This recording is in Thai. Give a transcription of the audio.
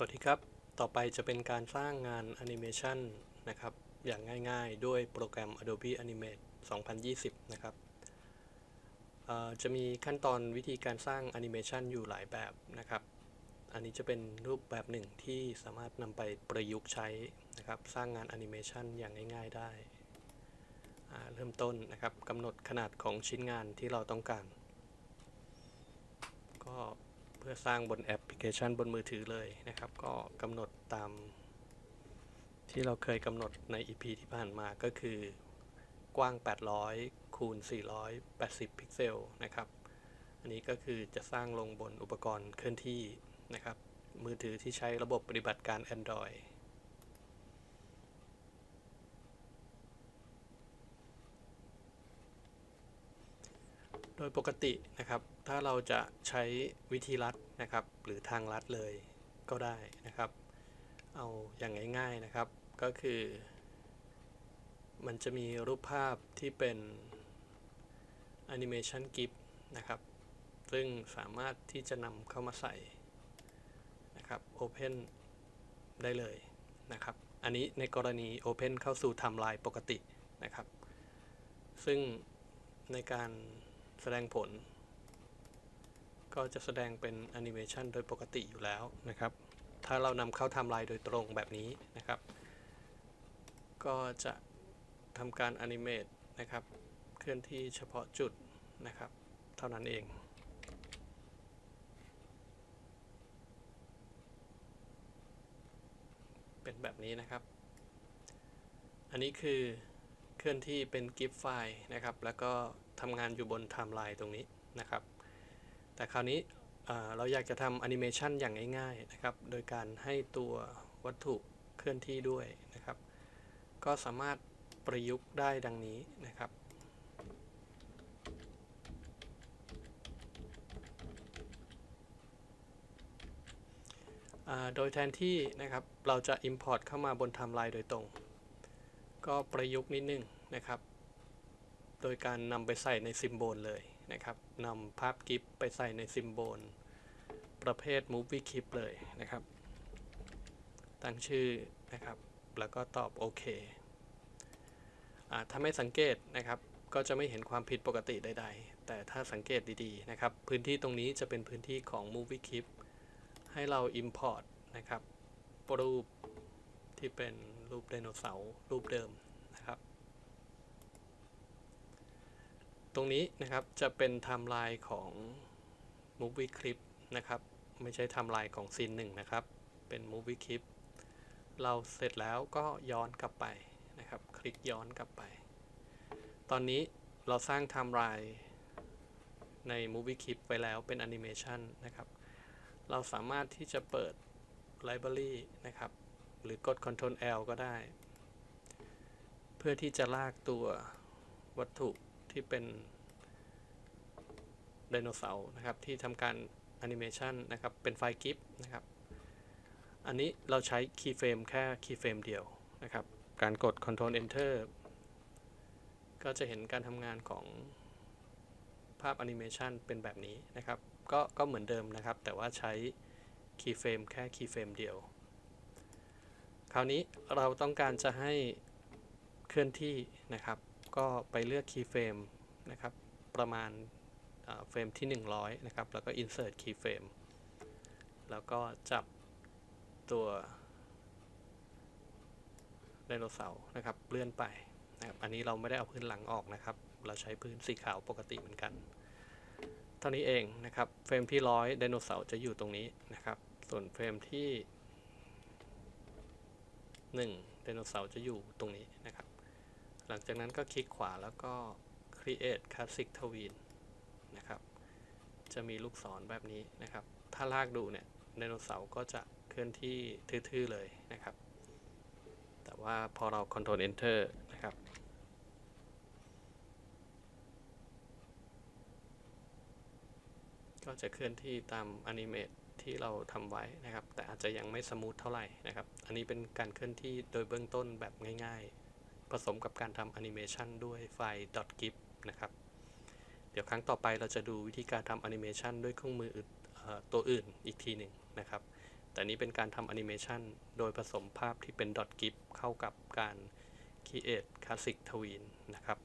สวัสดีครับ ต่อไปจะเป็นการสร้างงานแอนิเมชันนะครับ อย่างง่ายๆ ด้วยโปรแกรม Adobe Animate 2020 นะครับเอ่อจะมีขั้นตอนวิธีการสร้างแอนิเมชันอยู่หลายแบบนะครับ อันนี้จะเป็นรูปแบบหนึ่งที่สามารถนำไปประยุกต์ใช้นะครับ สร้างงานแอนิเมชันอย่างง่าย ๆ ได้ เริ่มต้นนะครับกำหนดขนาดของชิ้นงานที่เราต้องการ ก็ เพื่อสร้างบนแอปพลิเคชันบนมือถือเลยนะครับ ก็กำหนดตาม ที่เราเคยกำหนดใน EP ที่ผ่านมาก็คือกว้าง 800 คูณ 480 พิกเซลนะครับ อันนี้ก็คือจะสร้างลงบนอุปกรณ์เคลื่อนที่นะครับ มือถือที่ใช้ระบบปฏิบัติการ Android โดยปกตินะครับ ถ้าเราจะใช้วิธีลัดนะครับ หรือทางลัดเลยก็ได้นะครับ เอาอย่างง่ายๆนะครับ ก็คือ มันจะมีรูปภาพที่เป็นแอนิเมชันกิฟนะครับ ซึ่งสามารถที่จะนำเข้ามาใส่นะครับ Open ได้เลยนะครับ อันนี้ในกรณี Open เข้าสู่ไทม์ไลน์ปกตินะครับ ซึ่งในการ ดงผล ก็จะแสดงเป็นแอนิเมชันโดยปกติอยู่แล้วนะครับ ถ้าเรานำเข้าไทม์ไลน์โดยตรงแบบนี้นะครับ ก็จะทำการแอนิเมตนะครับ เคลื่อนที่เฉพาะจุดนะครับ เท่านั้นเองเป็นแบบนี้นะครับ อันนี้คือเคลื่อนที่เป็น GIF ไฟล์นะครับ แล้วก็ ทำงานอยู่บนไทม์ไลน์ตรงนี้นะครับ แต่คราวนี้เราอยากจะทำแอนิเมชันอย่างง่ายๆนะครับ โดยการให้ตัววัตถุเคลื่อนที่ด้วยนะครับ ก็สามารถประยุกต์ได้ดังนี้นะครับโดยแทนที่นะครับเราจะ Import เข้ามาบนไทม์ไลน์โดยตรง ก็ประยุกต์นิดนึงนะครับ โดยการนำไปใส่ในซิมโบลเลยนะครับนำภาพกิฟไปใส่ในซิมโบล ประเภท Movie Clip เลยนะครับ ตั้งชื่อนะครับ แล้วก็ตอบโอเคอถ้าไม่สังเกตนะครับ ก็จะไม่เห็นความผิดปกติใด ๆ แต่ถ้าสังเกตดีๆนะครับ พื้นที่ตรงนี้จะเป็นพื้นที่ของ Movie Clip ให้เรา Import นะครับรูปที่เป็นรูปไดโนเสาร์รูปเดิมนะค รับตรงนี้นะครับจะเป็นไทม์ไลน์ของ Movie Clip นะครับ ไม่ใช่ไทม์ไลน์ของซีนหนึ่งนะครับ เป็น Movie Clip เราเสร็จแล้วก็ย้อนกลับไปนะครับ คลิกย้อนกลับไป ตอนนี้เราสร้างไทม์ไลน์ใน Movie Clip ไว้แล้วเป็นแอนิเมชันนะครับ เราสามารถที่จะเปิด Library นะครับ หรือกด Ctrl L ก็ได้ เพื่อที่จะลากตัววัตถุ ที่เป็นไดโนเสาร์นะครับ ที่ทำการแอนิเมชันนะครับ เป็นไฟล์ GIF นะครับ อันนี้เราใช้คีย์เฟรมแค่คีย์เฟรมเดียวนะครับ การกด Ctrl Enter ก็จะเห็นการทำงานของภาพแอนิเมชันเป็นแบบนี้นะครับ ก็ก็เหมือนเดิมนะครับ แต่ว่าใช้คีย์เฟรมแค่คีย์เฟรมเดียว คราวนี้เราต้องการจะให้เคลื่อนที่นะครับ ก็ไปเลือกคีย์เฟรมนะครับ ประมาณเฟรมที่ 100 นะครับ แล้วก็ insert keyframe แล้วก็จับตัวไดโนเสาร์นะครับ เลื่อนไปนะครับ อันนี้เราไม่ได้เอาพื้นหลังออกนะครับ เราใช้พื้นสีขาวปกติเหมือนกัน เท่านี้เองนะครับ เฟรมที่ร้อยไดโนเสาร์จะอยู่ตรงนี้นะครับ ส่วนเฟรมที่1ไดโนเสาร์จะอยู่ตรงนี้นะครับ หลังจากนั้นก็คลิกขวาแล้วก็ create classic tween นะครับ จะมีลูกศรแบบนี้นะครับ ถ้าลากดูเนี่ยไดโนเสาร์ก็จะเคลื่อนที่ทื่อๆเลยนะครับ แต่ว่าพอเรา control Enter นะครับก็จะเคลื่อนที่ตามอนิเมตที่เราทำไว้นะครับ แต่อาจจะยังไม่สมูทเท่าไหร่นะครับ อันนี้เป็นการเคลื่อนที่โดยเบื้องต้นแบบง่าย ๆ ผสมกับการทำแอนิเมชันด้วยไฟล์ .gif นะครับ เดี๋ยวครั้งต่อไปเราจะดูวิธีการทำแอนิเมชันด้วยเครื่องมืออตัวอื่นอีกทีหนึ่งนะครับ แต่นี้เป็นการทำแอนิเมชันโดยผสมภาพที่เป็น gif เข้ากับการ create classic tween นะครับ